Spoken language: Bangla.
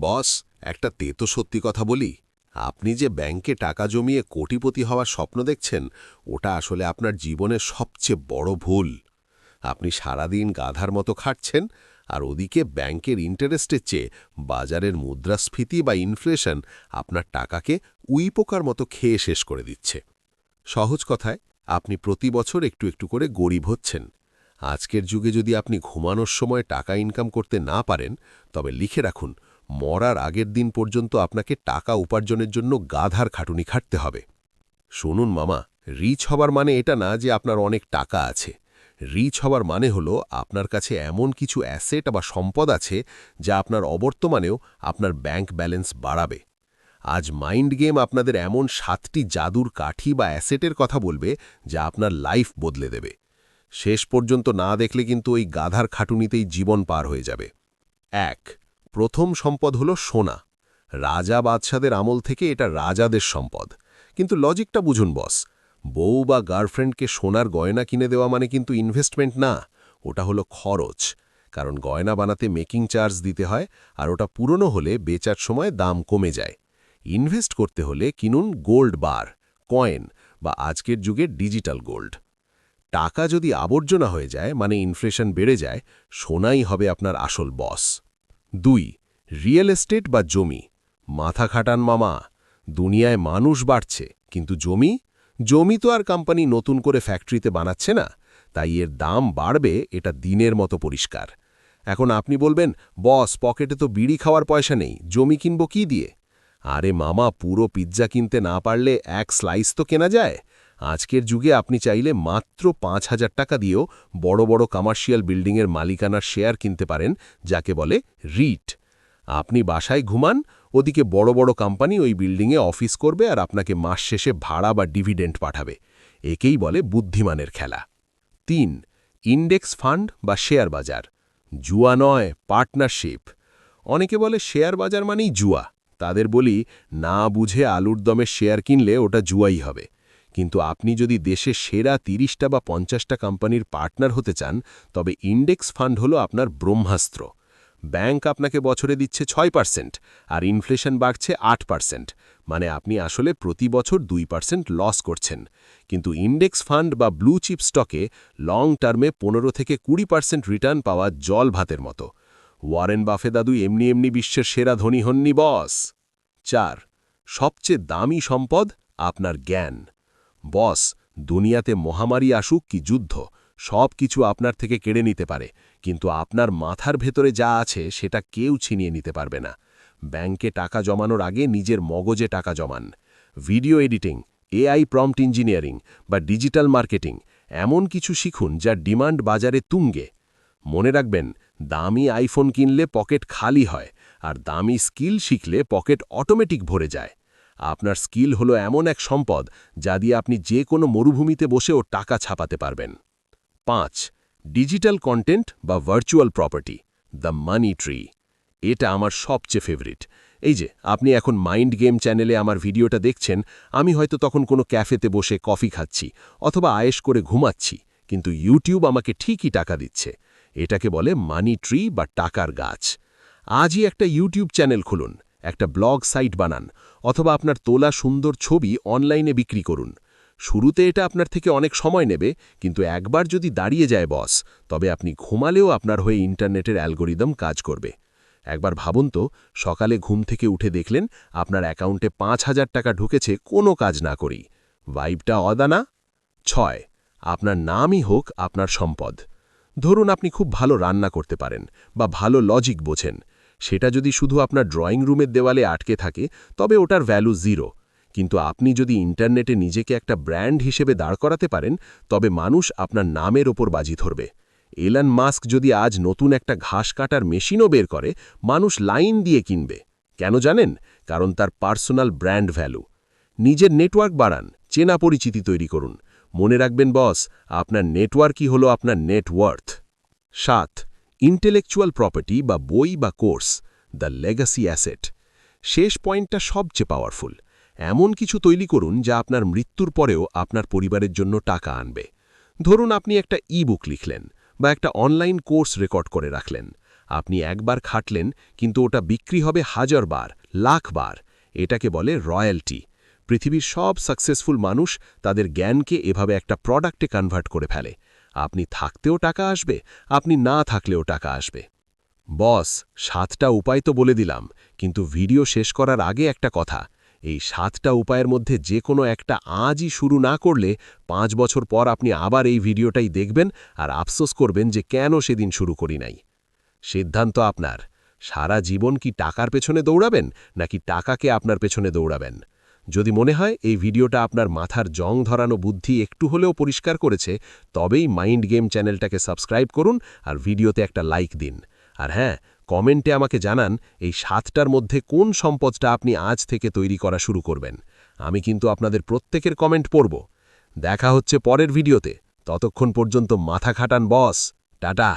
বস, একটা তেতো সত্যি কথা বলি। আপনি যে ব্যাংকে টাকা জমিয়ে কোটিপতি হওয়ার স্বপ্ন দেখছেন, ওটা আসলে আপনার জীবনের সবচেয়ে বড় ভুল। আপনি সারাদিন গাধার মতো খাটছেন, আর ওদিকে ব্যাংকের ইন্টারেস্টের চেয়ে বাজারের মুদ্রাস্ফীতি বা ইনফ্লেশন আপনার টাকাকে উইপোকার মতো খেয়ে শেষ করে দিচ্ছে। সহজ কথায়, আপনি প্রতি বছর একটু একটু করে গরিব হচ্ছেন। আজকের যুগে যদি আপনি ঘুমানোর সময় টাকা ইনকাম করতে না পারেন, তবে লিখে রাখুন মরার আগের দিন পর্যন্ত আপনাকে টাকা উপার্জনের জন্য গাধার খাটুনি খাটতে হবে। শুনুন মামা, রিচ হবার মানে এটা না যে আপনার অনেক টাকা আছে। রিচ হবার মানে হলো আপনার কাছে এমন কিছু অ্যাসেট বা সম্পদ আছে যা আপনার অবর্তমানেও আপনার ব্যাংক ব্যালেন্স বাড়াবে। আজ মাইন্ড গেম আপনাদের এমন সাতটি জাদুর কাঠি বা অ্যাসেটের কথা বলবে যা আপনার লাইফ বদলে দেবে। শেষ পর্যন্ত না দেখলে কিন্তু ওই গাধার খাটুনিতেই জীবন পার হয়ে যাবে। এক প্রথম সম্পদ হল সোনা। রাজা বাদশাদের আমল থেকে এটা রাজাদের সম্পদ। কিন্তু লজিকটা বুঝুন, বস। বউ বা গার্লফ্রেন্ডকে সোনার গয়না কিনে দেওয়া মানে কিন্তু ইনভেস্টমেন্ট না, ওটা হলো খরচ। কারণ গয়না বানাতে মেকিং চার্জ দিতে হয়, আর ওটা পুরনো হলে বেচার সময় দাম কমে যায়। ইনভেস্ট করতে হলে কিনুন গোল্ড বার কয়েন বা আজকের যুগে ডিজিটাল গোল্ড টাকা যদি আবর্জনা হয়ে যায় মানে ইনফ্লেশন বেড়ে যায়, সোনাই হবে আপনার আসল বস দুই রিয়েল এস্টেট বা জমি? মাথা খাটান মামা। দুনিয়ায় মানুষ বাড়ছে, কিন্তু জমি? জমি তো আর কোম্পানি নতুন করে ফ্যাক্টরিতে বানাচ্ছে না, তাই এর দাম বাড়বে, এটা দিনের মতো পরিষ্কার। এখন আপনি বলবেন, বস, পকেটে তো বিড়ি খাওয়ার পয়সা নেই, জমি কিনব কি দিয়ে? আরে মামা, পুরো পিৎজা কিনতে না পারলে এক স্লাইস তো কেনা যায়? আজকের যুগে আপনি চাইলে মাত্র পাঁচ হাজার টাকা দিয়েও বড় বড় কমার্শিয়াল বিল্ডিংয়ের মালিকানার শেয়ার কিনতে পারেন, যাকে বলে রিট আপনি বাসায় ঘুমান, ওদিকে বড় বড় কোম্পানি ওই বিল্ডিংয়ে অফিস করবে আর আপনাকে মাস শেষে ভাড়া বা ডিভিডেন্ট পাঠাবে। একেই বলে বুদ্ধিমানের খেলা। তিন ইন্ডেক্স ফান্ড বা শেয়ার বাজার। জুয়া নয় পার্টনারশিপ অনেকে বলে শেয়ার বাজার মানেই জুয়া। তাদের বলি, না বুঝে আলুর দমের শেয়ার কিনলে ওটা জুয়াই হবে। কিন্তু আপনি যদি দেশে সেরা তিরিশটা বা পঞ্চাশটা কোম্পানির পার্টনার হতে চান, তবে ইন্ডেক্স ফান্ড হলো আপনার ব্রহ্মাস্ত্র। ব্যাংক আপনাকে বছরে দিচ্ছে ছয় পার্সেন্ট আর ইনফ্লেশন বাড়ছে আট পার্সেন্ট। মানে আপনি আসলে প্রতি বছর দুই পার্সেন্ট লস করছেন। কিন্তু ইন্ডেক্স ফান্ড বা ব্লু চিপ স্টকে লং টার্মে পনেরো থেকে কুড়ি পার্সেন্ট রিটার্ন পাওয়া জল ভাতের মতো। ওয়ারেন বাফে দাদু এমনি এমনি বিশ্বের সেরা ধনী হননি বস। চার, সবচেয়ে দামি সম্পদ আপনার জ্ঞান। বস, দুনিয়াতে মহামারী আসুক কি যুদ্ধ, সব কিছু আপনার থেকে কেড়ে নিতে পারে, কিন্তু আপনার মাথার ভেতরে যা আছে সেটা কেউ ছিনিয়ে নিতে পারবে না। ব্যাংকে টাকা জমানোর আগে নিজের মগজে টাকা জমান। Video editing, AI prompt engineering বা ডিজিটাল মার্কেটিং, এমন কিছু শিখুন যা ডিমান্ড বাজারে তুঙ্গে। মনে রাখবেন, দামি আইফোন কিনলে পকেট খালি হয়, আর দামি স্কিল শিখলে পকেট অটোমেটিক ভরে যায়। আপনার স্কিল হলো এমন এক সম্পদ যা দিয়ে আপনি যে কোনো মরুভূমিতে বসেও টাকা ছাপাতে পারবেন। পাঁচ, ডিজিটাল কন্টেন্ট বা virtual property, the money tree. এটা আমার সবচেয়ে ফেভারিট। এই যে, আপনি এখন মাইন্ড গেম চ্যানেলে আমার ভিডিওটা দেখছেন, আমি হয়তো তখন কোনো ক্যাফেতে বসে কফি খাচ্ছি অথবা আয়েস করে ঘুমাচ্ছি, কিন্তু ইউটিউব আমাকে ঠিকই টাকা দিচ্ছে। এটাকে বলে মানি ট্রি বা টাকার গাছ। আজই একটা ইউটিউব চ্যানেল খুলুন। একটা ব্লগ সাইট বানান অথবা আপনার তোলা সুন্দর ছবি অনলাইনে বিক্রি করুন। শুরুতে এটা আপনার থেকে অনেক সময় নেবে, কিন্তু একবার যদি দাঁড়িয়ে যায় বস, তবে আপনি ঘুমালেও আপনার হয়ে ইন্টারনেটের অ্যালগোরিদম কাজ করবে। একবার ভাবুন তো, সকালে ঘুম থেকে উঠে দেখলেন আপনার অ্যাকাউন্টে পাঁচ হাজার টাকা ঢুকেছে, কোনো কাজ না করি ভাইবটা অদানা? ছয়, আপনার নামই হোক আপনার সম্পদ। ধরুন আপনি খুব ভালো রান্না করতে পারেন বা ভালো লজিক বোঝেন। সেটা যদি শুধু আপনার ড্রয়িং রুমের দেওয়ালে আটকে থাকে, তবে ওটার ভ্যালু জিরো কিন্তু আপনি যদি ইন্টারনেটে নিজেকে একটা ব্র্যান্ড হিসেবে দাঁড় করাতে পারেন, তবে মানুষ আপনার নামের ওপর বাজি ধরবে। এলান মাস্ক যদি আজ নতুন একটা ঘাস কাটার মেশিনও বের করে, মানুষ লাইন দিয়ে কিনবে। কেন জানেন? কারণ তার পার্সোনাল ব্র্যান্ড ভ্যালু নিজের নেটওয়ার্ক বাড়ান, চেনা পরিচিতি তৈরি করুন। মনে রাখবেন বস আপনার নেটওয়ার্কই হল আপনার নেটওয়ার্থ সাত ইন্টেলেকচুয়াল প্রপার্টি বা বই বা কোর্স দ্য লেগাসি অ্যাসেট শেষ পয়েন্টটা সবচেয়ে পাওয়ারফুল এমন কিছু তৈরি করুন যা আপনার মৃত্যুর পরেও আপনার পরিবারের জন্য টাকা আনবে। ধরুন আপনি একটা ই বুক লিখলেন বা একটা অনলাইন কোর্স রেকর্ড করে রাখলেন। আপনি একবার খাটলেন, কিন্তু ওটা বিক্রি হবে হাজার বার, লাখ বার। এটাকে বলে রয়্যালটি পৃথিবীর সব সাকসেসফুল মানুষ তাদের জ্ঞানকে এভাবে একটা প্রোডাক্টে কনভার্ট করে ফেলে। আপনি থাকতেও টাকা আসবে, আপনি না থাকলেও টাকা আসবে। বস, সাতটা উপায় তো বলে দিলাম, কিন্তু ভিডিও শেষ করার আগে একটা কথা। এই সাতটা উপায়ের মধ্যে যে কোনো একটা আজই শুরু না করলে পাঁচ বছর পর আপনি আবার এই ভিডিওটাই দেখবেন আর আফসোস করবেন যে কেন সেদিন শুরু করি নাই। সিদ্ধান্ত আপনার। সারা জীবন কি টাকার পেছনে দৌড়াবেন, নাকি টাকাকে আপনার পেছনে দৌড়াবেন? যদি মনে হয় এই ভিডিওটা আপনার মাথার জং ধরানো বুদ্ধি একটু হলেও পরিষ্কার করেছে, তবেই মাইন্ড গেম চ্যানেলটাকে সাবস্ক্রাইব করুন আর ভিডিওতে একটা লাইক দিন। আর হ্যাঁ কমেন্টে আমাকে জানান এই সাতটার মধ্যে কোন সম্পদটা আপনি আজ থেকে তৈরি করা শুরু করবেন। আমি কিন্তু আপনাদের প্রত্যেকের কমেন্ট পড়ব। দেখা হচ্ছে পরের ভিডিওতে। ততক্ষণ পর্যন্ত মাথা খাটান বস। টাটা।